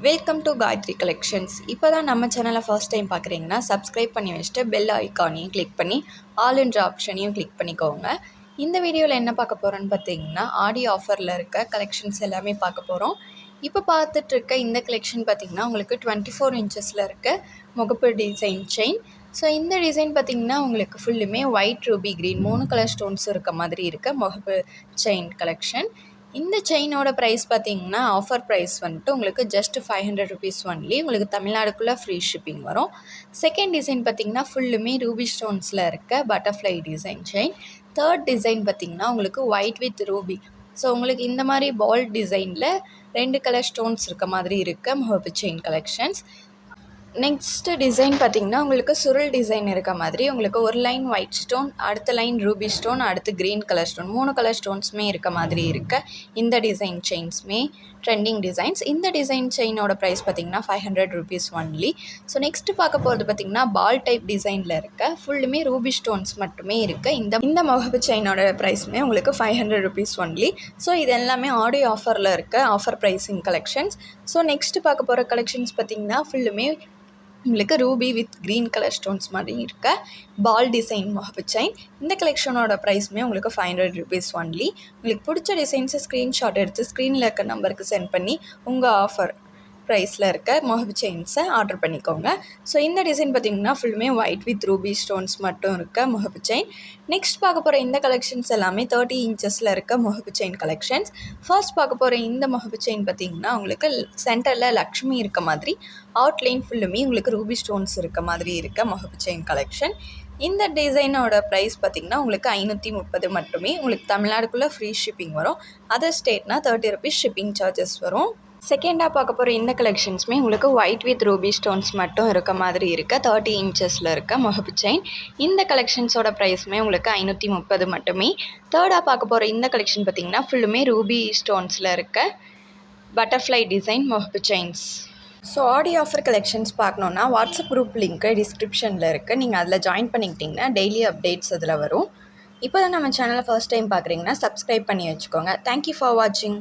Welcome to Gayatri collections இப்போ தான் நம்ம சேனலை ஃபர்ஸ்ட் டைம் பார்க்குறீங்கன்னா சப்ஸ்கிரைப் பண்ணி வச்சுட்டு பெல் ஐக்கானையும் கிளிக் பண்ணி ஆல் என்ற ஆப்ஷனையும் கிளிக் பண்ணிக்கோங்க. இந்த வீடியோவில் என்ன பார்க்க போகிறோன்னு பார்த்தீங்கன்னா ஆடி ஆஃபரில் இருக்க கலெக்ஷன்ஸ் எல்லாமே பார்க்க போகிறோம் இப்போ பார்த்துட்டு இருக்க இந்த கலெக்ஷன் பார்த்தீங்கன்னா உங்களுக்கு டுவெண்ட்டி ஃபோர் இன்ச்சஸில் இருக்க முகப்பு டிசைன் செயின் ஸோ இந்த டிசைன் பார்த்திங்கன்னா உங்களுக்கு ஃபுல்லுமே ஒயிட் ரூபி க்ரீன் மூணு கலர் ஸ்டோன்ஸ் இருக்க மாதிரி இருக்க முகப்பு செயின் கலெக்ஷன் இந்த செயினோட ப்ரைஸ் பார்த்தீங்கன்னா ஆஃபர் ப்ரைஸ் வந்துட்டு உங்களுக்கு just five hundred rupees only உங்களுக்கு தமிழ்நாடுக்குள்ளே ஃப்ரீ ஷிப்பிங் வரும். செகண்ட் டிசைன் பார்த்திங்கன்னா ஃபுல்லுமே ரூபி ஸ்டோன்ஸில் இருக்க butterfly design chain third design பார்த்திங்கன்னா உங்களுக்கு ஒயிட் வித் ரூபி ஸோ உங்களுக்கு இந்த மாதிரி பால் டிசைனில் ரெண்டு கலர் ஸ்டோன்ஸ் இருக்க மாதிரி இருக்க முகப்பு செயின் கலெக்ஷன்ஸ் நெக்ஸ்ட்டு டிசைன் பார்த்தீங்கன்னா உங்களுக்கு சுருள் டிசைன் இருக்க மாதிரி உங்களுக்கு ஒரு லைன் ஒயிட் ஸ்டோன் அடுத்த லைன் ரூபி ஸ்டோன் அடுத்து க்ரீன் கலர் ஸ்டோன் மூணு கலர் ஸ்டோன்ஸுமே இருக்க மாதிரி இருக்க. இந்த டிசைன் செயின்ஸுமே ட்ரெண்டிங் டிசைன்ஸ் இந்த டிசைன் செயினோட ப்ரைஸ் பார்த்தீங்கன்னா five hundred rupees only so next பார்க்க போகிறது பார்த்தீங்கன்னா பால் டைப் டிசைனில் இருக்க ஃபுல்லுமே ரூபி ஸ்டோன்ஸ் மட்டுமே இருக்க. இந்த இந்த முகப்பு செயினோட ப்ரைஸுமே உங்களுக்கு five hundred rupees only so இது எல்லாமே ஆடியோ ஆஃபரில் இருக்க offer pricing collections so next பார்க்க போகிற கலெக்ஷன்ஸ் பார்த்தீங்கன்னா ஃபுல்லுமே உங்களுக்கு ruby with green colour stones மாதிரி இருக்க பால் டிசைன் முகப்பு செயின். இந்த கலெக்ஷனோட ப்ரைஸுமே உங்களுக்கு ஃபைவ் ஹண்ட்ரட் ருபீஸ் ஒன்லி உங்களுக்கு பிடிச்ச டிசைன்ஸை ஸ்க்ரீன்ஷாட் எடுத்து ஸ்க்ரீனில் இருக்க நம்பருக்கு சென்ட் பண்ணி உங்கள் ஆஃபர் ப்ரைஸில் இருக்க மொஹப் செயின்ஸை ஆர்டர் பண்ணிக்கோங்க. ஸோ இந்த டிசைன் பார்த்திங்கன்னா ஃபுல்லுமே ஒயிட் வித் ரூபி ஸ்டோன்ஸ் மட்டும் இருக்க மொஹப் செயின் நெக்ஸ்ட் பார்க்க போகிற இந்த கலெக்ஷன்ஸ் எல்லாமே தேர்ட்டி இன்ச்சஸில் இருக்க மொஹப் செயின் கலெக்ஷன்ஸ் ஃபர்ஸ்ட் பார்க்க போகிற இந்த மொஹப் செயின் பார்த்திங்கன்னா உங்களுக்கு சென்டரில் லக்ஷ்மி இருக்க மாதிரி அவுட்லைன் ஃபுல்லுமே உங்களுக்கு ரூபி ஸ்டோன்ஸ் இருக்க மாதிரி இருக்க மொஹப் செயின் கலெக்ஷன் இந்த டிசைனோட ப்ரைஸ் பார்த்திங்கன்னா உங்களுக்கு ஐநூற்றி முப்பது மட்டுமே. உங்களுக்கு தமிழ்நாடுக்குள்ளே ஃப்ரீ ஷிப்பிங் வரும். அதர் ஸ்டேட்னா தேர்ட்டி ருபீஸ் ஷிப்பிங் சார்ஜஸ் வரும். செகண்டாக பார்க்க போகிற இந்த கலெக்ஷன்ஸுமே உங்களுக்கு ஒயிட் வித் ரூபி ஸ்டோன்ஸ் மட்டும் இருக்க மாதிரி இருக்க. தேர்ட்டி இன்ச்சஸில் இருக்க முகப்பு செயின் இந்த கலெக்ஷன்ஸோட ப்ரைஸுமே உங்களுக்கு ஐநூற்றி முப்பது மட்டுமே. தேர்டாக பார்க்க போகிற இந்த கலெக்ஷன் பார்த்திங்கன்னா ஃபுல்லுமே ரூபி ஸ்டோன்ஸில் இருக்க பட்டர்ஃப்ளை டிசைன் முகப்பு chains so Aadi offer collections பார்க்கணுன்னா வாட்ஸ்அப் குரூப் லிங்க்கு டிஸ்கிரிப்ஷனில் இருக்குது நீங்கள் அதில் ஜாயின் பண்ணிக்கிட்டிங்கன்னா டெய்லி அப்டேட்ஸ் அதில் வரும். இப்போ தான் நம்ம சேனலை ஃபர்ஸ்ட் டைம் பார்க்குறீங்கன்னா சப்ஸ்கிரைப் பண்ணி வச்சுக்கோங்க. தேங்க்யூ ஃபார் வாட்சிங்